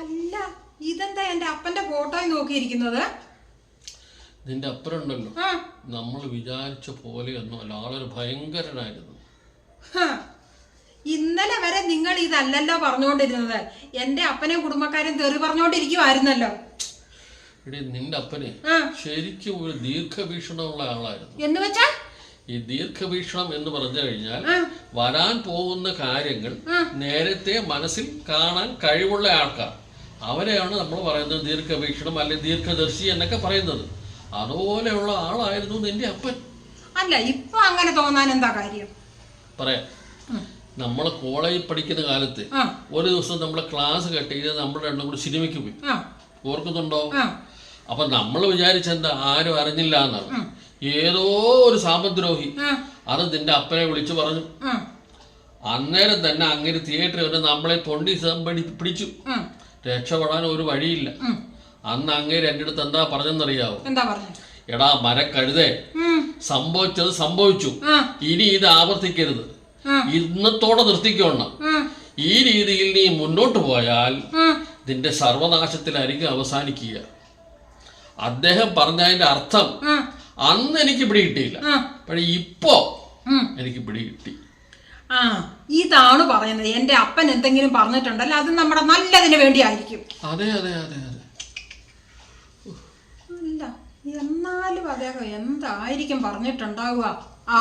അല്ല ഇതെന്താ എന്റെ അപ്പന്റെ ഫോട്ടോ നോക്കിയിരിക്കുന്നത്? നിന്റെ അപ്പനുണ്ടല്ലോ ഉണ്ടല്ലോ നമ്മൾ വിചാരിച്ച പോലെയൊന്നും അല്ല ആളൊരു ഭയങ്കരനായിരുന്നു. ഇന്നലെ വരെ നിങ്ങൾ ഇതല്ലല്ലോ പറഞ്ഞുകൊണ്ടിരുന്നത്. എന്റെ അപ്പനെ കുടുംബക്കാരും തെറി പറഞ്ഞുകൊണ്ടിരിക്കുവായിരുന്നല്ലോ. നിന്റെ അപ്പനെ ശരിക്കും ഒരു ദീർഘവീക്ഷണമുള്ള ആളായിരുന്നു. എന്ന് വെച്ചാ ഈ ദീർഘവീക്ഷണം എന്ന് പറഞ്ഞു കഴിഞ്ഞാൽ വരാൻ പോകുന്ന കാര്യങ്ങൾ നേരത്തെ മനസ്സിൽ കാണാൻ കഴിവുള്ള ആൾക്കാർ. അവരെയാണ് നമ്മൾ പറയുന്നത് ദീർഘവീക്ഷണം അല്ലെങ്കിൽ ദീർഘദർശി എന്നൊക്കെ പറയുന്നത്. അതുപോലെയുള്ള ആളായിരുന്നു എന്റെ അപ്പൻ. അല്ല ഇപ്പൊ അങ്ങനെ തോന്നാൻ എന്താ കാര്യം? പറയാം. നമ്മൾ കോളേജിൽ പഠിക്കുന്ന കാലത്ത് ഒരു ദിവസം നമ്മൾ ക്ലാസ് കട്ട് ചെയ്ത് നമ്മൾ രണ്ടും കൂടി സിനിമയ്ക്ക് പോയി. ഓർക്കുന്നുണ്ടോ? അപ്പൊ നമ്മൾ വിചാരിച്ചെന്താ? ആരും അറിഞ്ഞില്ല എന്നാണ്. ഏതോ ഒരു സാമദ്രോഹി അത് നിന്റെ അപ്പനെ വിളിച്ചു പറഞ്ഞു. അന്നേരം തന്നെ അങ്ങനെ തിയേറ്ററിൽ നമ്മളെ തൊണ്ടി പിടിച്ചു. രക്ഷപ്പെടാൻ ഒരു വഴിയില്ല. അന്ന് അങ്ങേര് എന്റെ അടുത്ത് എന്താ പറഞ്ഞെന്നറിയാവോ? എന്താ പറഞ്ഞു? എടാ മരക്കഴുതേ. സംഭവിച്ചത് സംഭവിച്ചു. ഇനി ഇത് ആവർത്തിക്കരുത്. ഇന്നത്തോടെ നിർത്തിക്കോണം ഈ രീതിയിൽ നീ മുന്നോട്ട് പോയാൽ നിന്റെ സർവനാശത്തിലായിരിക്കും അവസാനിക്കുക. അദ്ദേഹം പറഞ്ഞതിന്റെ അർത്ഥം അന്ന് എനിക്ക് പിടി കിട്ടിയില്ല. പക്ഷെ ഇപ്പോ എനിക്ക് പിടി കിട്ടി. ആ ഇതാണ് പറയുന്നത്. എന്റെ അപ്പൻ എന്തെങ്കിലും പറഞ്ഞിട്ടുണ്ടല്ലോ അത് നമ്മുടെ നല്ലതിന് വേണ്ടിയായിരിക്കും. അതെ അതെ അതെ അതെ. എന്താ? എന്നാലും അദ്ദേഹം എന്തായിരിക്കും പറഞ്ഞിട്ടുണ്ടാവുക? ആ